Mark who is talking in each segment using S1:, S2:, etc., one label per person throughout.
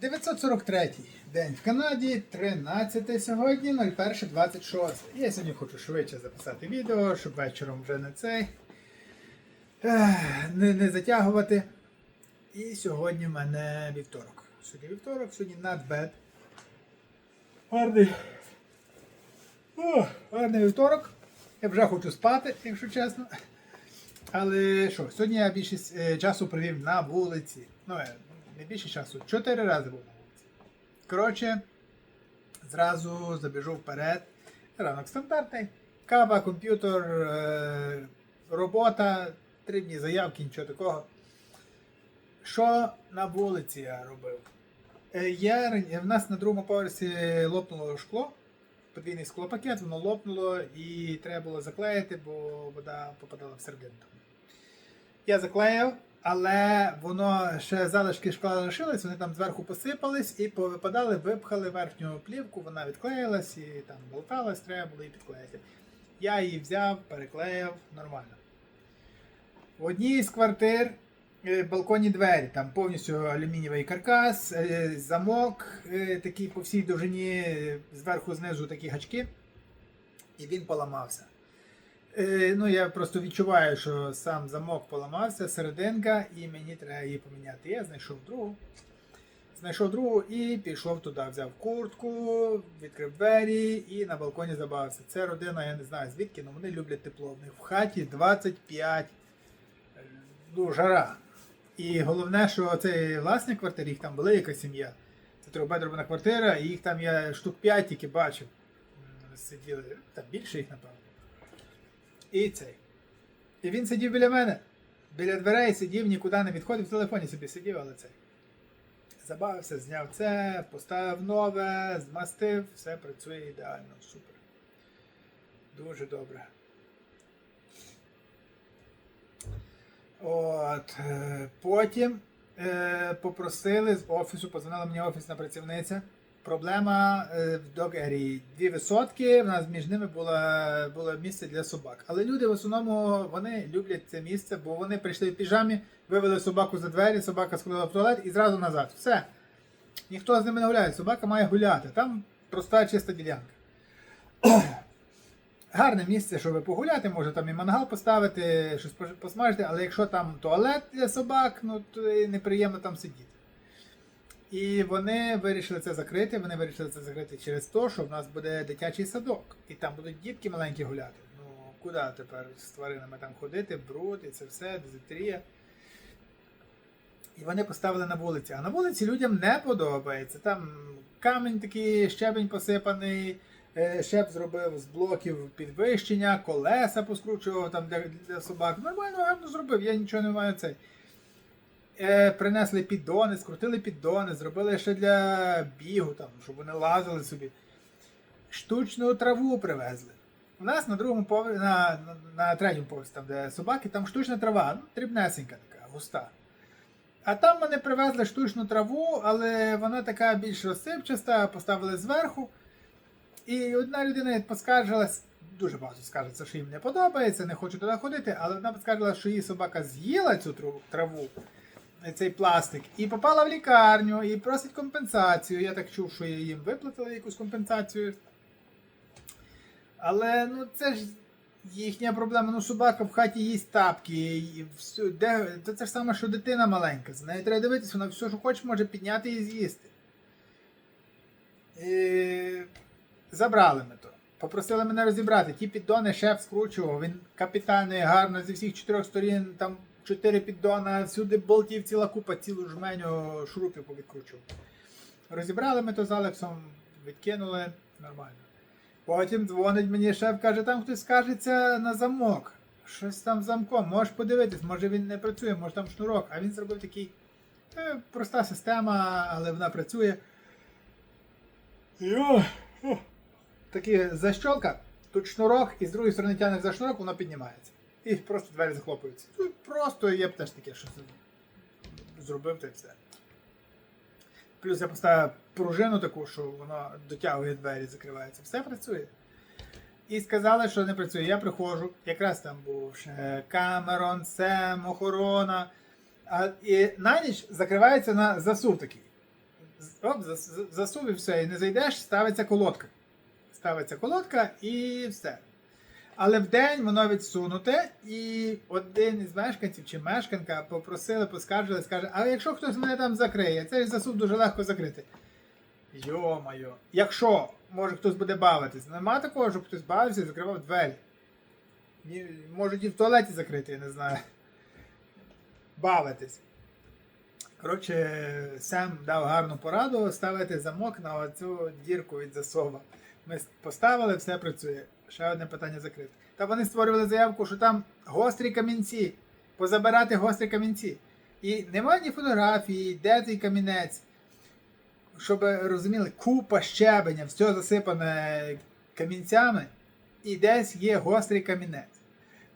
S1: 943 день в Канаді, 13 сьогодні, 01.26. Я сьогодні хочу швидше записати відео, щоб вечором вже не цей. Не, не затягувати. І сьогодні в мене вівторок. Сьогодні вівторок, сьогодні bad. Гарний. Гарний вівторок. Я вже хочу спати, якщо чесно. Але що, сьогодні я більшість е, часу провів на вулиці. Ну, е, не більше часу, чотири рази був на вулиці. Коротше, зразу забіжу вперед. Ранок стандартний. Кава, комп'ютер, е, робота, три дні заявки, нічого такого. Що на вулиці я робив? Е, Я, в нас на другому поверсі лопнуло шкло, подвійний склопакет, воно лопнуло і треба було заклеїти, бо вода попадала в середину. Я заклеїв, але воно ще залишки шкла лишились, вони там зверху посипались і повипадали, випхали верхню плівку, вона відклеїлась і там болталась, треба було її підклеїти. Я її взяв, переклеїв нормально. В одній з квартир е, балконні двері, там повністю алюмінієвий каркас, е, замок е, такий по всій довжині, зверху знизу такі гачки, і він поламався. Е, ну, я просто відчуваю, що сам замок поламався, серединка, і мені треба її поміняти. Я знайшов другу. Знайшов другу і пішов туди, взяв куртку, відкрив двері і на балконі забавився. Це родина, я не знаю звідки, але вони люблять тепло. В них в хаті 25 е, ну, жара. І головне, що цей власник квартири, їх там велика сім'я. Це трьохбедрована квартира, і їх там я штук 5 тільки бачив. Сиділи, там більше їх, напевно. І цей. І він сидів біля мене. Біля дверей сидів, нікуди не відходив, в телефоні собі сидів, але цей. Забавився, зняв це, поставив нове, змастив, все працює ідеально, супер. Дуже добре. От, е, потім е, попросили з офісу, позвонила мені офісна працівниця. Проблема е, в догері. Дві висотки, в нас між ними було, було місце для собак. Але люди в основному вони люблять це місце, бо вони прийшли в піжамі, вивели собаку за двері, собака сходила в туалет і зразу назад. Все. Ніхто з ними не гуляє, собака має гуляти. Там проста чиста ділянка. Гарне місце, щоб погуляти, може там і мангал поставити, щось посмажити, але якщо там туалет для собак, ну то неприємно там сидіти. І вони вирішили це закрити. Вони вирішили це закрити через те, що в нас буде дитячий садок. І там будуть дітки маленькі гуляти. Ну, куди тепер з тваринами там ходити, бруд і це все, дезентерія. І вони поставили на вулиці. А на вулиці людям не подобається. Там камінь такий, щебень посипаний, е, шеп зробив з блоків підвищення, колеса поскручував там для, для собак. Нормально, гарно зробив, я нічого не маю цей. Е, принесли піддони, скрутили піддони, зробили ще для бігу, там, щоб вони лазили собі. Штучну траву привезли. У нас на другому поверсі, на, на, на третьому поверсі, там, де собаки, там штучна трава, ну, дрібнесенька така, густа. А там вони привезли штучну траву, але вона така більш розсипчаста, поставили зверху. І одна людина поскаржилась, дуже багато скаржиться, що їм не подобається, не хоче туди ходити, але вона поскаржила, що її собака з'їла цю траву, цей пластик, і попала в лікарню, і просить компенсацію. Я так чув, що їм виплатили якусь компенсацію. Але ну це ж їхня проблема. Ну, собака в хаті їсть тапки. І все, де, то це ж саме, що дитина маленька. За нею треба дивитися, вона все, що хоче, може підняти і з'їсти. І... Забрали ми то. Попросили мене розібрати. Ті піддони шеф скручував. Він капітальний, гарно зі всіх чотирьох сторін, там чотири піддона, всюди болтів ціла купа, цілу жменю шурупів повідкручував. Розібрали ми то з Алексом, відкинули нормально. Потім дзвонить мені шеф, каже, там хтось скажеться на замок. Щось там замком, можеш подивитись, може він не працює, може там шнурок. А він зробив такий е, проста система, але вона працює. Йо, Такі защолка, тут шнурок, і з другої сторони тягнеш за шнурок, воно піднімається. І просто двері захлопуються. Тут просто я б теж таке щось зробив та все. Плюс я поставив пружину таку, що воно дотягує двері, закривається. Все працює. І сказали, що не працює. Я приходжу, якраз там був ще Камерон, Сем, охорона. А, і на ніч закривається на засув такий. Оп, засув і все, і не зайдеш, ставиться колодка. Ставиться колодка і все. Але в день воно відсунуте, і один із мешканців чи мешканка попросили, поскаржили, скаже, а якщо хтось мене там закриє, цей засув дуже легко закрити. Йо-моє, якщо може хтось буде бавитись, нема такого, щоб хтось бавився і закривав двері. Можуть і в туалеті закрити, я не знаю. Бавитись. Коротше, Сем дав гарну пораду ставити замок на оцю дірку від засова. Ми поставили, все працює. Ще одне питання закрите. Та вони створювали заявку, що там гострі камінці. Позабирати гострі камінці. І немає ні фотографії, де цей камінець. Щоб розуміли, купа щебеня, все засипане камінцями, і десь є гострий камінець.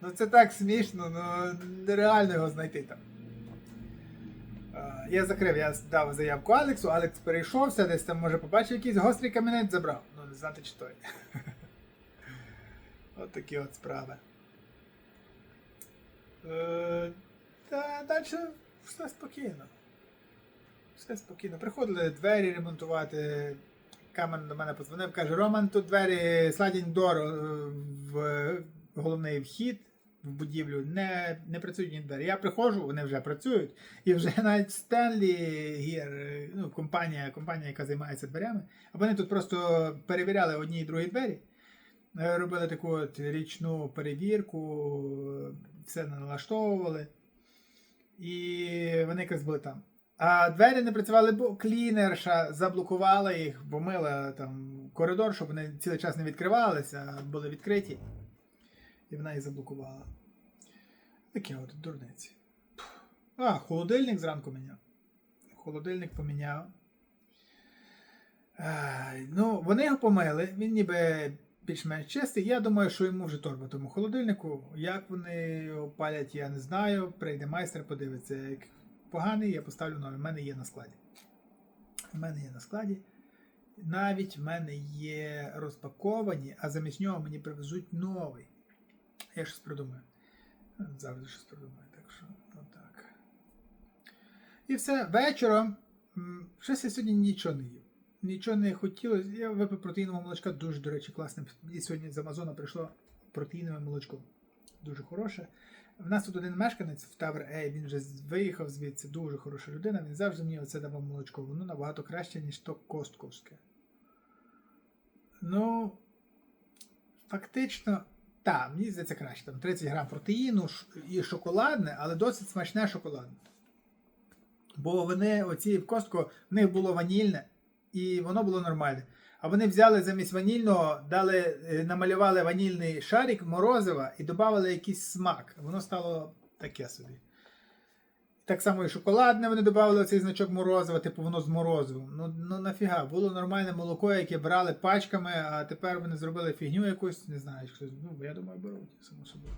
S1: Ну це так смішно, ну нереально його знайти там. Я закрив, я дав заявку Алексу, Алекс перейшовся, десь там може побачив якийсь гострий камінець забрав. Ну, не знати чи той. От такі от справи. Е, Та далі все спокійно. Все спокійно. Приходили двері ремонтувати. Камен до мене подзвонив, каже: Роман, тут двері Sliding Door е, в головний вхід в будівлю, не, не працюють ні двері. Я приходжу, вони вже працюють. І вже навіть Gear, е, ну, компанія, компанія, яка займається дверями, а вони тут просто перевіряли одні і другі двері. Е, Робили таку от річну перевірку, е, все налаштовували. І вони якраз були там. А двері не працювали, бо клінерша заблокувала їх, бо мила там коридор, щоб вони цілий час не відкривалися, а були відкриті. І вона їх заблокувала. Таке от дурниці. А, холодильник зранку міняв. Холодильник поміняв. Ай, ну, вони його помили, він ніби більш-менш чистий. Я думаю, що йому вже торба тому холодильнику. Як вони його палять, я не знаю. Прийде майстер, подивиться. Як поганий, я поставлю новий. У мене є на складі. У мене є на складі. Навіть в мене є розпаковані, а замість нього мені привезуть новий. Я щось придумаю. Завжди щось придумаю. Так що, отак. І все. Вечором. Щось я сьогодні нічого не їв. Нічого не хотілося. Я випив протеїнового молочка, дуже, до речі, класне. І сьогодні з Амазона прийшло протеїнове молочко. Дуже хороше. В нас тут один мешканець в Тавр Ей, він вже виїхав звідси, дуже хороша людина. Він завжди мені оце давав молочко. Воно набагато краще, ніж то костковське. Ну, фактично, так, мені здається краще. Там 30 грам протеїну і шоколадне, але досить смачне шоколадне. Бо вони, оці в костку, в них було ванільне, і воно було нормальне. А вони взяли замість ванільного, дали, е, намалювали ванільний шарик морозива і додали якийсь смак. Воно стало таке собі. Так само і шоколадне вони додали цей значок морозива, типу воно з морозивом. Ну, ну нафіга, було нормальне молоко, яке брали пачками, а тепер вони зробили фігню якусь, не знаю, хтось, ну, я думаю, беруть, само собою.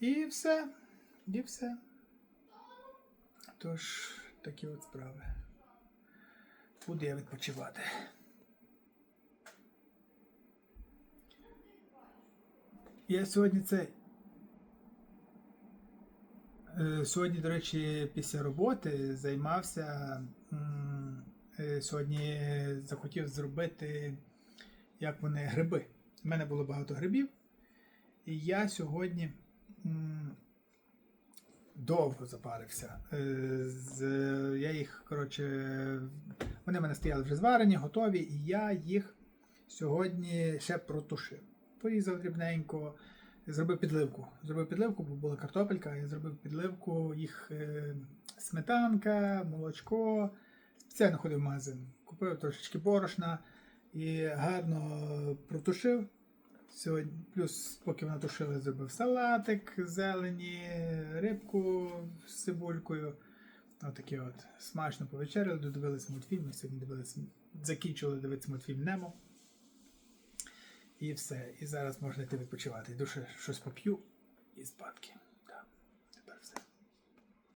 S1: І все. І все. Тож, такі от справи. Буду я відпочивати. Я сьогодні це. Е, Сьогодні, до речі, після роботи займався. е, Сьогодні захотів зробити, як вони, гриби. У мене було багато грибів. І я сьогодні довго запарився. Е, Я їх, коротше, вони в мене стояли вже зварені, готові, і я їх сьогодні ще протушив. Порізав дрібненько, зробив підливку. Зробив підливку, бо була картопелька, я зробив підливку, їх е, сметанка, молочко. Спеціально ходив в магазин. Купив трошечки борошна і гарно протушив. Сьогодні, плюс, поки вона тушила, зробив салатик, зелені, рибку з цибулькою. Отакі от. Смачно повечеряли, додивилися мультфільм. Ми сьогодні дивились, закінчили дивитися мультфільм Немо. І все. І зараз можна йти відпочивати. Йду щось поп'ю і спадки.